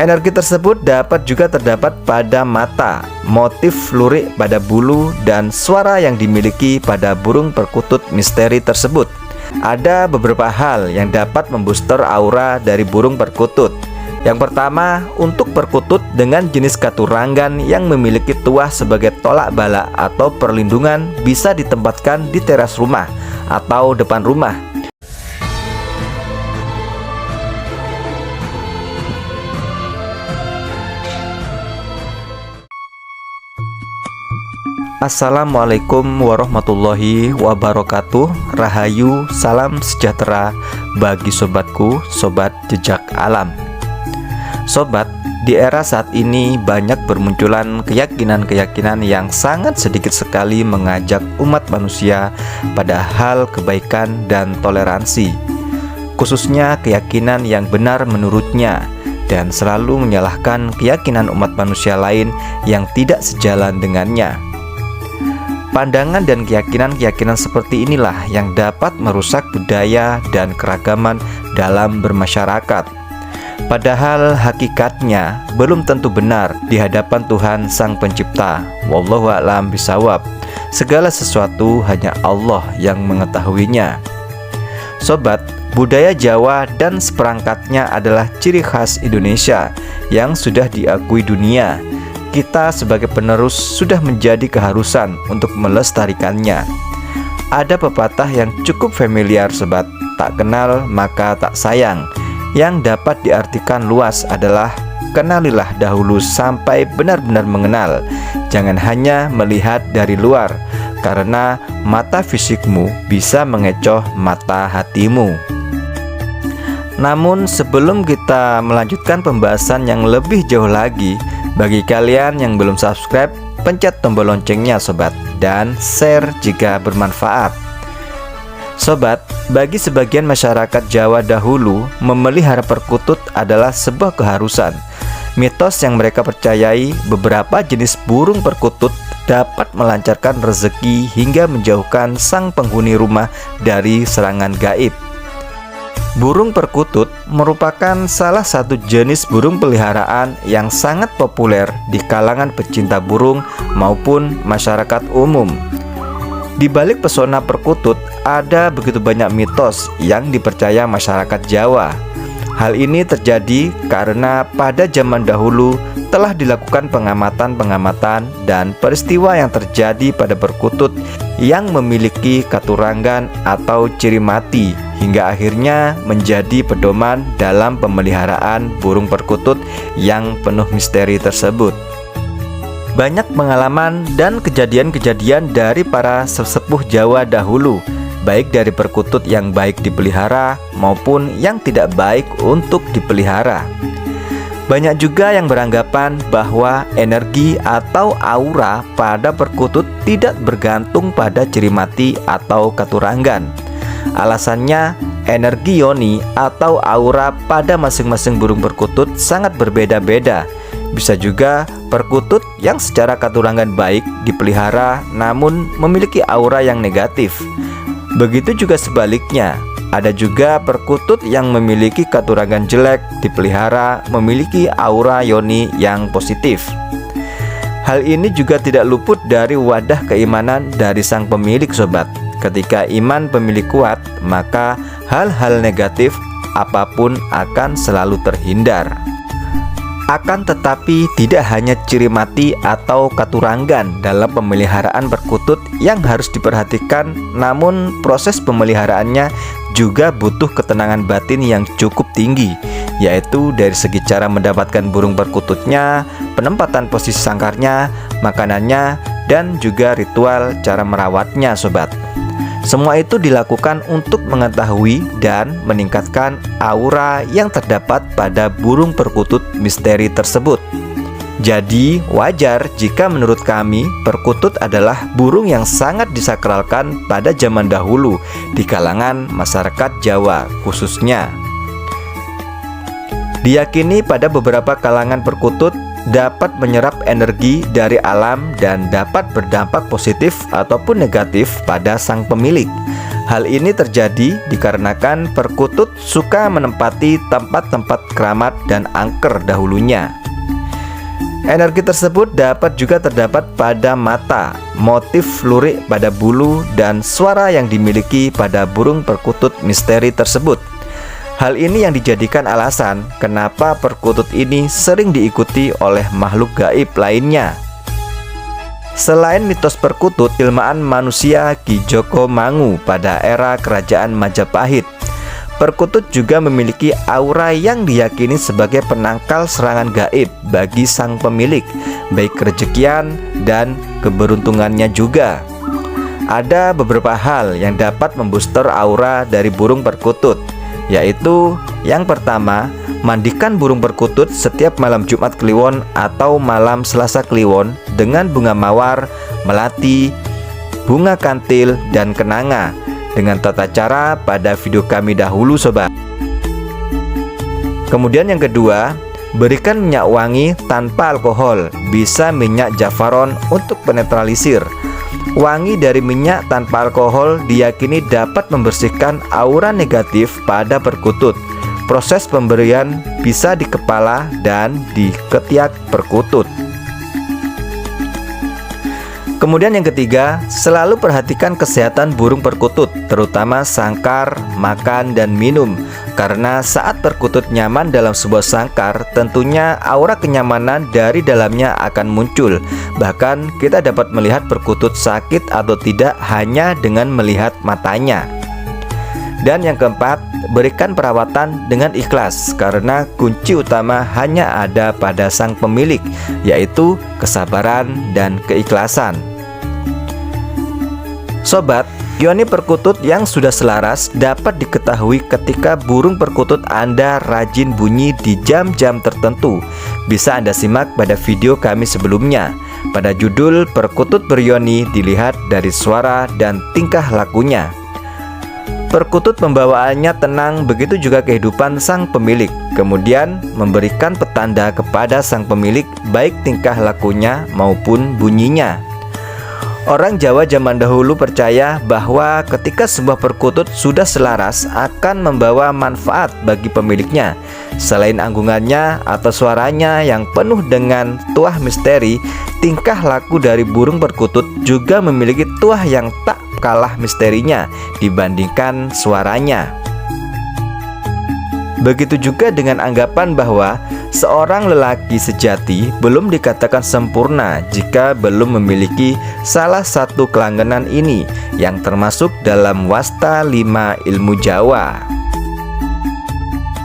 Energi tersebut dapat juga terdapat pada mata, motif lurik pada bulu, dan suara yang dimiliki pada burung perkutut misteri tersebut. Ada beberapa hal yang dapat membooster aura dari burung perkutut. Yang pertama, untuk perkutut dengan jenis katurangan yang memiliki tuah sebagai tolak bala atau perlindungan bisa ditempatkan di teras rumah atau depan rumah Assalamualaikum warahmatullahi wabarakatuh. Rahayu, salam sejahtera bagi sobatku, sobat jejak alam. Sobat, di era saat ini banyak bermunculan keyakinan-keyakinan yang sangat sedikit sekali mengajak umat manusia pada hal kebaikan dan toleransi Khususnya keyakinan yang benar menurutnya dan selalu menyalahkan keyakinan umat manusia lain yang tidak sejalan dengannya Pandangan dan keyakinan-keyakinan seperti inilah yang dapat merusak budaya dan keragaman dalam bermasyarakat. Padahal hakikatnya belum tentu benar di hadapan Tuhan Sang Pencipta. Wallahu a'lam bisawab. Segala sesuatu hanya Allah yang mengetahuinya. Sobat, budaya Jawa dan seperangkatnya adalah ciri khas Indonesia yang sudah diakui dunia kita sebagai penerus sudah menjadi keharusan untuk melestarikannya. Ada pepatah yang cukup familiar sobat, tak kenal maka tak sayang. Yang dapat diartikan luas adalah kenalilah dahulu sampai benar-benar mengenal. Jangan hanya melihat dari luar, karena mata fisikmu bisa mengecoh mata hatimu. Namun sebelum kita melanjutkan pembahasan yang lebih jauh lagi, bagi kalian yang belum subscribe, pencet tombol loncengnya sobat dan share jika bermanfaat. Sobat, bagi sebagian masyarakat Jawa dahulu, memelihara perkutut adalah sebuah keharusan. Mitos yang mereka percayai beberapa jenis burung perkutut dapat melancarkan rezeki hingga menjauhkan sang penghuni rumah dari serangan gaib. Burung perkutut merupakan salah satu jenis burung peliharaan yang sangat populer di kalangan pecinta burung maupun masyarakat umum. Di balik pesona perkutut ada begitu banyak mitos yang dipercaya masyarakat Jawa. Hal ini terjadi karena pada zaman dahulu telah dilakukan pengamatan-pengamatan dan peristiwa yang terjadi pada perkutut yang memiliki katurangan atau ciri mati hingga akhirnya menjadi pedoman dalam pemeliharaan burung perkutut yang penuh misteri tersebut. Banyak pengalaman dan kejadian-kejadian dari para sesepuh Jawa dahulu, baik dari perkutut yang baik dipelihara maupun yang tidak baik untuk dipelihara. Banyak juga yang beranggapan bahwa energi atau aura pada perkutut tidak bergantung pada ciri mati atau keturangan. Alasannya, energi yoni atau aura pada masing-masing burung perkutut sangat berbeda-beda. Bisa juga perkutut yang secara keturangan baik dipelihara namun memiliki aura yang negatif. Begitu juga sebaliknya, ada juga perkutut yang memiliki katurangan jelek dipelihara memiliki aura yoni yang positif. Hal ini juga tidak luput dari wadah keimanan dari sang pemilik sobat. Ketika iman pemilik kuat, maka hal-hal negatif apa pun akan selalu terhindar. Akan tetapi tidak hanya ciri mati atau katuranggan dalam pemeliharaan perkutut yang harus diperhatikan Namun proses pemeliharaannya juga butuh ketenangan batin yang cukup tinggi Yaitu dari segi cara mendapatkan burung perkututnya Penempatan posisi sangkarnya, makanannya, dan juga ritual cara merawatnya sobat semua itu dilakukan untuk mengetahui dan meningkatkan aura yang terdapat pada burung perkutut misteri tersebut. Jadi, wajar jika menurut kami perkutut adalah burung yang sangat disakralkan pada zaman dahulu di kalangan masyarakat Jawa khususnya. Diyakini pada beberapa kalangan perkutut dapat menyerap energi dari alam dan dapat berdampak positif ataupun negatif pada sang pemilik. Hal ini terjadi dikarenakan perkutut suka menempati tempat-tempat keramat dan angker dahulunya. Energi tersebut dapat juga terdapat pada mata, motif lurik pada bulu, dan suara yang dimiliki pada burung perkutut misteri tersebut. Hal ini yang dijadikan alasan kenapa perkutut ini sering diikuti oleh makhluk gaib lainnya. Selain mitos perkutut, ilmaan manusia Ki Joko Mangu pada era kerajaan Majapahit Perkutut juga memiliki aura yang diyakini sebagai penangkal serangan gaib bagi sang pemilik, baik kerejekian dan keberuntungannya juga. Ada beberapa hal yang dapat membooster aura dari burung perkutut, yaitu yang pertama, mandikan burung perkutut setiap malam Jumat Kliwon atau malam Selasa Kliwon dengan bunga mawar, melati, bunga kantil, dan kenanga dengan tata cara pada video kami dahulu sobat. Kemudian yang kedua, berikan minyak wangi tanpa alkohol. Bisa minyak jafaron untuk penetralisir Wangi dari minyak tanpa alkohol diyakini dapat membersihkan aura negatif pada perkutut. Proses pemberian bisa di kepala dan di ketiak perkutut Kemudian yang ketiga, selalu perhatikan kesehatan burung perkutut, terutama sangkar, makan, dan minum. Karena saat perkutut nyaman dalam sebuah sangkar, tentunya aura kenyamanan dari dalamnya akan muncul. Bahkan kita dapat melihat perkutut sakit atau tidak hanya dengan melihat matanya. Dan yang keempat, berikan perawatan dengan ikhlas karena kunci utama hanya ada pada sang pemilik, yaitu kesabaran dan keikhlasan. Sobat, Yoni perkutut yang sudah selaras dapat diketahui ketika burung perkutut Anda rajin bunyi di jam-jam tertentu. Bisa Anda simak pada video kami sebelumnya. Pada judul Perkutut Berioni dilihat dari suara dan tingkah lakunya. Perkutut pembawaannya tenang, begitu juga kehidupan sang pemilik. Kemudian memberikan petanda kepada sang pemilik baik tingkah lakunya maupun bunyinya. Orang Jawa zaman dahulu percaya bahwa ketika sebuah perkutut sudah selaras akan membawa manfaat bagi pemiliknya. Selain anggungannya atau suaranya yang penuh dengan tuah misteri, tingkah laku dari burung perkutut juga memiliki tuah yang tak kalah misterinya dibandingkan suaranya. Begitu juga dengan anggapan bahwa seorang lelaki sejati belum dikatakan sempurna jika belum memiliki salah satu kelangganan ini yang termasuk dalam wasta lima ilmu Jawa.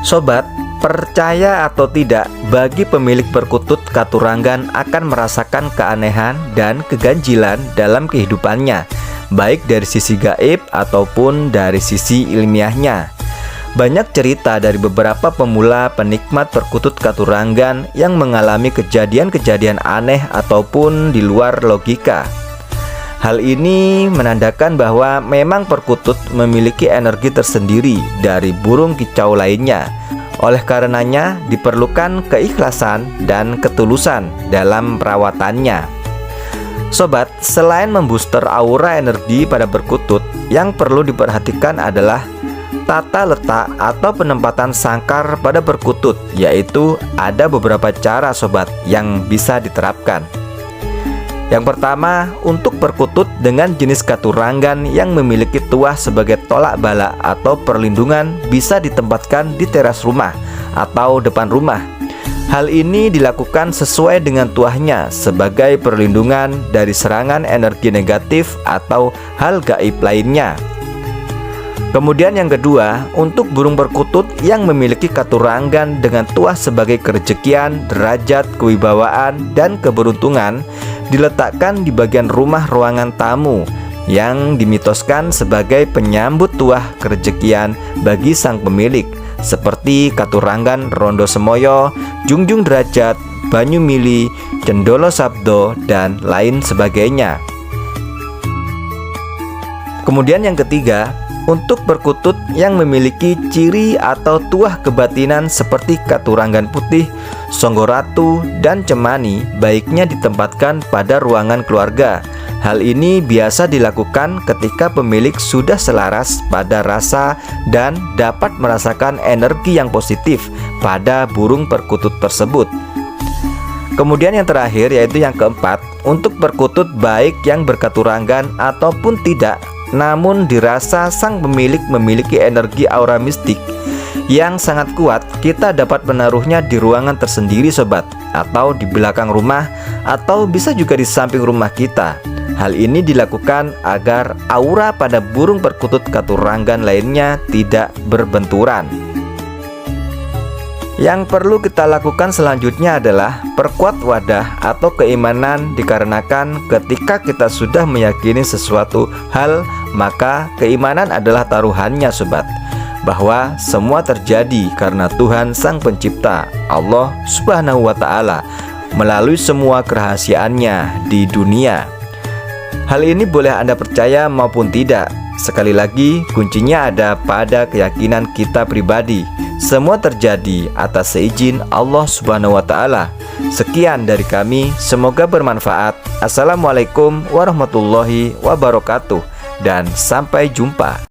Sobat, percaya atau tidak, bagi pemilik perkutut Katurangan akan merasakan keanehan dan keganjilan dalam kehidupannya, baik dari sisi gaib ataupun dari sisi ilmiahnya. Banyak cerita dari beberapa pemula penikmat perkutut Katurangan yang mengalami kejadian-kejadian aneh ataupun di luar logika. Hal ini menandakan bahwa memang perkutut memiliki energi tersendiri dari burung kicau lainnya. Oleh karenanya, diperlukan keikhlasan dan ketulusan dalam perawatannya. Sobat, selain membooster aura energi pada perkutut, yang perlu diperhatikan adalah tata letak atau penempatan sangkar pada perkutut yaitu ada beberapa cara sobat yang bisa diterapkan yang pertama, untuk perkutut dengan jenis katurangan yang memiliki tuah sebagai tolak bala atau perlindungan bisa ditempatkan di teras rumah atau depan rumah. Hal ini dilakukan sesuai dengan tuahnya sebagai perlindungan dari serangan energi negatif atau hal gaib lainnya. Kemudian yang kedua, untuk burung perkutut yang memiliki katurangan dengan tuah sebagai kerejekian, derajat, kewibawaan, dan keberuntungan diletakkan di bagian rumah ruangan tamu yang dimitoskan sebagai penyambut tuah kerejekian bagi sang pemilik seperti katurangan Rondo Semoyo, Jungjung Derajat, Banyu Mili, Cendolo Sabdo, dan lain sebagainya. Kemudian yang ketiga, untuk perkutut yang memiliki ciri atau tuah kebatinan seperti katurangan putih, songgoratu, dan cemani baiknya ditempatkan pada ruangan keluarga Hal ini biasa dilakukan ketika pemilik sudah selaras pada rasa dan dapat merasakan energi yang positif pada burung perkutut tersebut. Kemudian yang terakhir yaitu yang keempat, untuk perkutut baik yang berketurangan ataupun tidak, namun dirasa sang pemilik memiliki energi aura mistik yang sangat kuat, kita dapat menaruhnya di ruangan tersendiri sobat, atau di belakang rumah, atau bisa juga di samping rumah kita. Hal ini dilakukan agar aura pada burung perkutut katuranggan lainnya tidak berbenturan. Yang perlu kita lakukan selanjutnya adalah perkuat wadah atau keimanan dikarenakan ketika kita sudah meyakini sesuatu hal maka keimanan adalah taruhannya sobat bahwa semua terjadi karena Tuhan Sang Pencipta Allah Subhanahu wa taala melalui semua kerahasiaannya di dunia. Hal ini boleh Anda percaya maupun tidak. Sekali lagi, kuncinya ada pada keyakinan kita pribadi. Semua terjadi atas seizin Allah Subhanahu wa taala. Sekian dari kami, semoga bermanfaat. Assalamualaikum warahmatullahi wabarakatuh dan sampai jumpa.